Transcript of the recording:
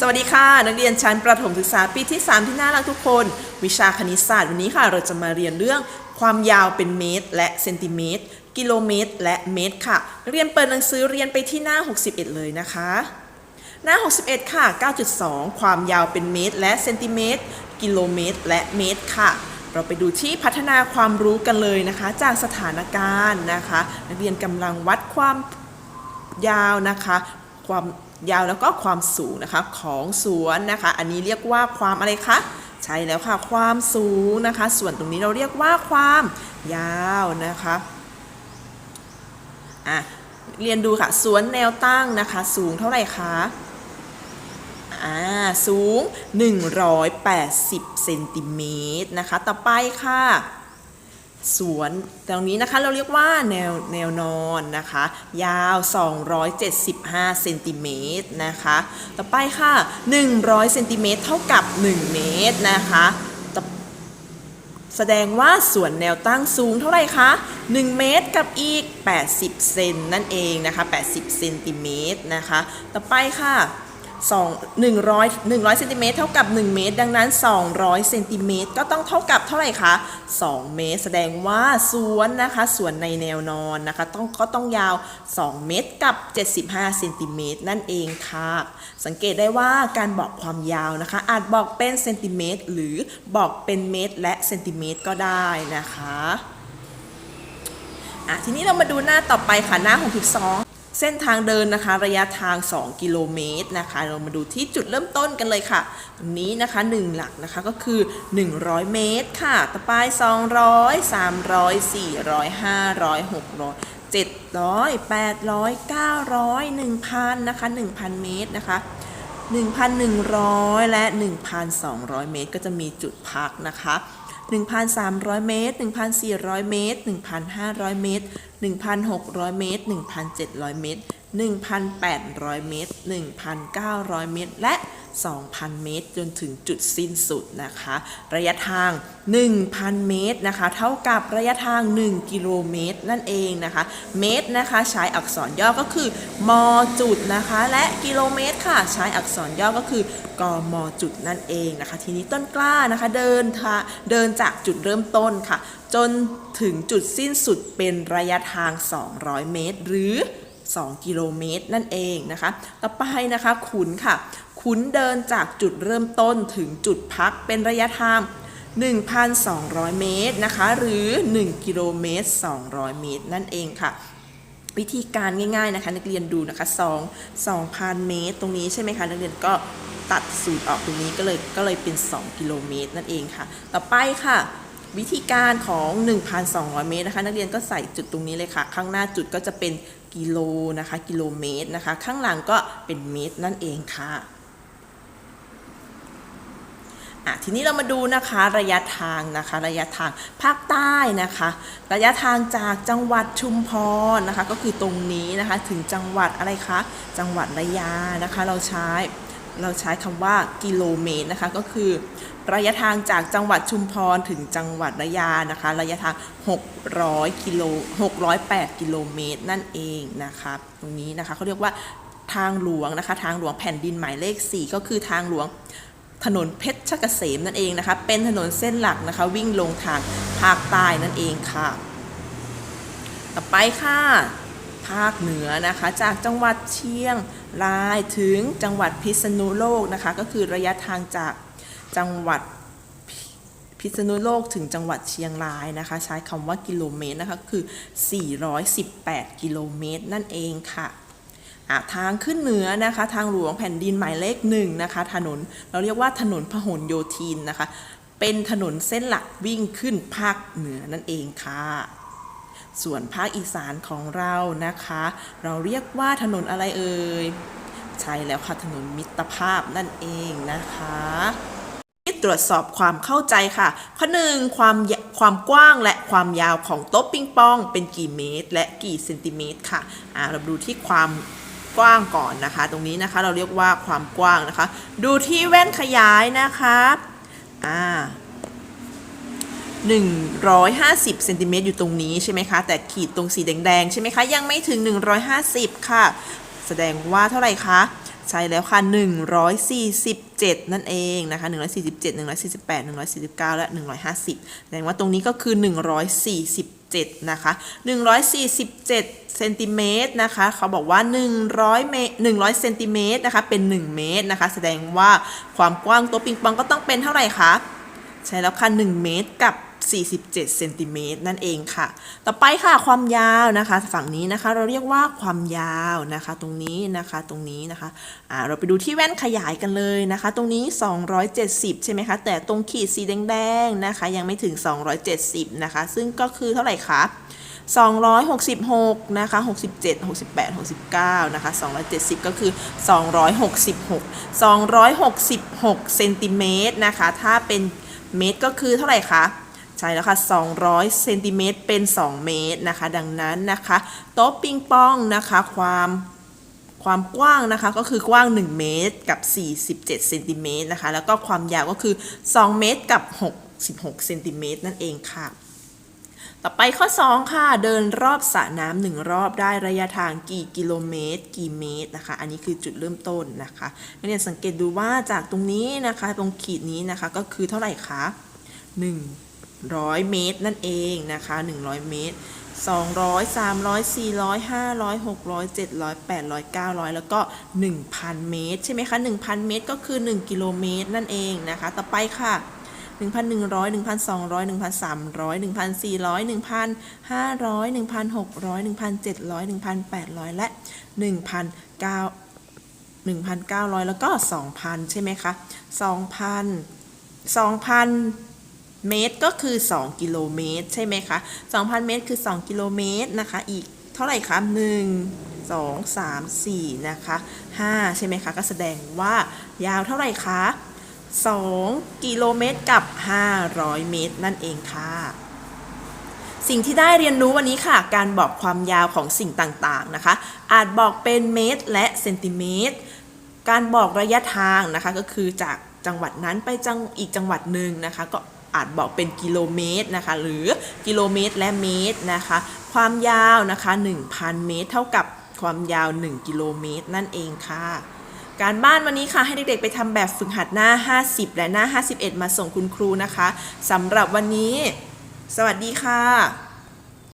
สวัสดีค่ะ นักเรียนชั้นประถมศึกษาปีที่ 3 ที่น่ารักทุกคน วิชาคณิตศาสตร์วันนี้ค่ะ เราจะมาเรียนเรื่องความยาวเป็นเมตร และเซนติเมตร กิโลเมตร และเมตรค่ะ เรียนเปิดหนังสือเรียนไปที่หน้า 61 เลยนะคะ หน้า 61 ค่ะ 9.2 ความยาวเป็นเมตร และเซนติเมตร กิโลเมตร และเมตรค่ะ เราไปดูที่พัฒนาความรู้กันเลยนะคะ จากสถานการณ์นะคะ นักเรียนกำลังวัดความยาวนะคะ ความยาวแล้วก็ความสูงนะคะของสวนนะคะ อันนี้เรียกว่าความอะไรคะใช่แล้วค่ะ ความสูงนะคะ ส่วนตรงนี้เราเรียกว่าความยาวนะคะอะเรียนดูค่ะ สวนแนวตั้งนะคะ สูงเท่าไหร่คะอ่าสูง 180เซนติเมตรนะคะ ต่อไปค่ะ สวนตรงนี้นะคะเราเรียกว่าแนวแนวนอนนะคะ ยาว 275เซนติเมตรนะคะต่อไปค่ะ 100เซนติเมตรเท่ากับ 1 เมตรนะคะแสดงว่าส่วนแนวตั้งสูงเท่าไหร่คะ 1 เมตรกับอีก 80 เซนนั่นเองนะคะ 80 เซนติเมตรนะคะ ต่อไปค่ะ 2 100 100เซนติเมตรเท่ากับ 1 เมตร ดังนั้น 200เซนติเมตรก็ต้องเท่ากับเท่าไหร่คะ 2 เมตร แสดงว่าสวนนะคะสวนในแนวนอนนะคะต้องก็ต้องยาว 2 เมตรกับ 75เซนติเมตรนั่นเองค่ะ สังเกตได้ว่าการบอกความยาวนะคะ อาจบอกเป็นเซนติเมตรหรือบอกเป็นเมตร และเซนติเมตรก็ได้นะคะอะทีนี้เรามาดูหน้าต่อไปค่ะหน้า 62 เส้นทางเดินนะคะ ระยะทาง 2 กิโลเมตรนะคะ เรามาดูที่จุดเริ่มต้นกันเลยค่ะตรงนี้นะคะ 1 หลักนะคะก็คือ 100 เมตรค่ะ ต่อไป 200 300 400 500 600 700 800 900 1,000นะคะ1,000 เมตรนะคะ 1,100 และ 1,200 เมตร ก็จะมีจุดพักนะคะ 1,300 เมตร 1,400 เมตร 1,500 เมตร 1,600 เมตร 1,700 เมตร 1,800 เมตร 1,900 เมตร และ 2,000 เมตร จนถึงจุดสิ้นสุดนะคะ ระยะทาง 1,000 เมตรนะคะ เท่ากับระยะทาง 1 กิโลเมตรนั่นเองนะคะ เมตรนะคะใช้อักษรย่อก็คือมจุดนะคะ และกิโลเมตรค่ะใช้อักษรย่อก็คือกมจุดนั่นเองนะคะ ทีนี้ต้นกล้านะคะเดินทาเดินจากจุดเริ่มต้นค่ะ จนถึงจุดสิ้นสุดเป็นระยะทาง 200 เมตร หรือ2กิโลเมตรนั่นเองนะคะ ต่อไปนะคะขุนค่ะ ขุนเดินจากจุดเริ่มต้นถึงจุดพักเป็นระยะทาง 1,200 เมตรนะคะ หรือ 1 กิโลเมตร 200 เมตร นั่นเองค่ะ วิธีการง่ายๆนะคะ นักเรียนดูนะคะ2 2,000 เมตร ตรงนี้ใช่ไหมคะ นักเรียนก็ตัดสูตรออกตรงนี้ก็เลยก็เลยเป็น 2 กิโลเมตร นั่นเองค่ะ ต่อไปค่ะวิธีการของ 1,200 เมตรนะคะ นักเรียนก็ใส่จุดตรงนี้เลยค่ะ ข้างหน้าจุดก็จะเป็นกิโลนะคะ กิโลเมตรนะคะ ข้างหลังก็เป็นเมตรนั่นเองค่ะ อะทีนี้เรามาดูนะคะระยะทางนะคะ ระยะทางภาคใต้นะคะ ระยะทางจากจังหวัดชุมพรนะคะ ก็คือตรงนี้นะคะถึงจังหวัดอะไรคะจังหวัดระยานะคะ เราใช้เราใช้คำว่ากิโลเมตรนะคะก็คือ ระยะทางจากจังหวัดชุมพรถึงจังหวัดระยานะคะ ระยะทาง 600กิโล608 กิโลเมตรนั่นเองนะคะตรงนี้นะคะเขาเรียกว่าทางหลวงนะคะ ทางหลวงแผ่นดินหมายเลข 4 ก็คือทางหลวง ถนนเพชรเกษมนั่นเองนะคะ เป็นถนนเส้นหลักนะคะ วิ่งลงทางภาคใต้นั่นเองค่ะ ต่อไปค่ะภาคเหนือนะคะจากจังหวัดเชียงรายถึงจังหวัดพิษณุโลกนะคะ ก็คือระยะทางจากจังหวัดพิษณุโลกถึงจังหวัดเชียงรายนะคะ ใช้คำว่ากิโลเมตรนะคะคือ 418 กิโลเมตรนั่นเองค่ะ ทางขึ้นเหนือนะคะ ทางหลวงแผ่นดินหมายเลขหนึ่งนะคะ ถนนเราเรียกว่าถนนพหลโยธินนะคะ เป็นถนนเส้นหลักวิ่งขึ้นภาคเหนือนั่นเองค่ะ ส่วนภาคอีสานของเรานะคะ เราเรียกว่าถนนอะไรเอ่ยใช่แล้วค่ะถนนมิตรภาพนั่นเองนะคะตรวจสอบความเข้าใจค่ะ ข้อหนึ่งความความกว้างและความยาวของโต๊ะปิงปอง เป็นกี่เมตร และกี่เซนติเมตรค่ะอ่าเราดูที่ความ กว้างก่อนนะคะ ตรงนี้นะคะเราเรียกว่าความกว้างนะคะ ดูที่แว่นขยายนะคะอ่า150เซนติเมตรอยู่ตรงนี้ใช่ไหมคะ แต่ขีดตรงสีแดงๆใช่ไหมคะ ยังไม่ถึง 150 ค่ะ แสดงว่าเท่าไหร่คะ ใช่แล้วค่ะ 147 นั่นเองนะคะ 147 148 149 และ 150 แสดงว่าตรงนี้ก็คือ 147นะคะ147เซนติเมตรนะคะเขาบอกว่า 100เมตร100เซนติเมตรนะคะเป็น 1 เมตรนะคะแสดงว่าความกว้างตัวปิงปองก็ต้องเป็นเท่าไหร่คะใช่แล้วค่ะ1เมตรกับ 47เซนติเมตรนั่นเองค่ะ ต่อไปค่ะความยาวนะคะ ฝั่งนี้นะคะเราเรียกว่าความยาวนะคะ ตรงนี้นะคะตรงนี้นะคะอ่าเราไปดูที่แว่นขยายกันเลยนะคะ ตรงนี้ 270 ใช่ไหมคะ แต่ตรงขีดสีแดงๆนะคะ ยังไม่ถึง 270 นะคะ ซึ่งก็คือเท่าไหร่คะ266 นะคะ 67 68 69 นะคะ 270 ก็คือ 266 266 เซนติเมตรนะคะ ถ้าเป็นเมตรก็คือเท่าไหร่คะ ใช่แล้วค่ะ 200 เซนติเมตรเป็น 2 เมตรนะคะ ดังนั้นนะคะ โต๊ะปิงปองนะคะ ความความกว้างนะคะก็คือกว้าง 1 เมตรกับ 47 เซนติเมตรนะคะ แล้วก็ความยาวก็คือ 2 เมตรกับ 66 เซนติเมตรนั่นเองค่ะ ต่อไปข้อ 2 ค่ะ เดินรอบสระน้ำหนึ่งรอบได้ระยะทางกี่กิโลเมตร กี่เมตรนะคะ อันนี้คือจุดเริ่มต้นนะคะนักเรียนสังเกตดูว่าจากตรงนี้นะคะ ตรงขีดนี้นะคะก็คือเท่าไหร่คะ 100 เมตรนั่นเองนะคะ 100 เมตร 200 300 400 500 600 700 800 900 แล้วก็ 1,000 เมตร ใช่ไหมคะ 1,000 เมตรก็คือ 1 กิโลเมตรนั่นเองนะคะ ต่อไปค่ะ1,100 1,200 1,300 1,400 1,500 1,600 1,700 1,800และ 1,900 1,900 แล้วก็ 2,000 ใช่ไหมคะ 2,000 2,000 เมตรก็คือ 2 กิโลเมตร ใช่ไหมคะ 2,000 เมตรคือ 2 กิโลเมตรนะคะ อีกเท่าไหร่คะ 1 2 3 4 นะคะ 5 ใช่ไหมคะ ก็แสดงว่ายาวเท่าไหร่คะ 2 กิโลเมตรกับ 500 เมตร นั่นเองค่ะสิ่งที่ได้เรียนรู้วันนี้ค่ะ การบอกความยาวของสิ่งต่างๆนะคะ อาจบอกเป็นเมตรและเซนติเมตร การบอกระยะทางนะคะก็คือจากจังหวัดนั้นไปจังอีกจังหวัดหนึ่งนะคะ ก็ อาจบอกเป็นกิโลเมตรนะคะ หรือกิโลเมตรและเมตรนะคะ ความยาวนะคะ 1,000 เมตร เท่ากับความยาว 1 กิโลเมตร นั่นเองค่ะ การบ้านวันนี้ค่ะให้เด็กๆไปทำแบบฝึกหัดหน้า 50 และหน้า 51 มาส่งคุณครูนะคะสำหรับวันนี้ สวัสดีค่ะ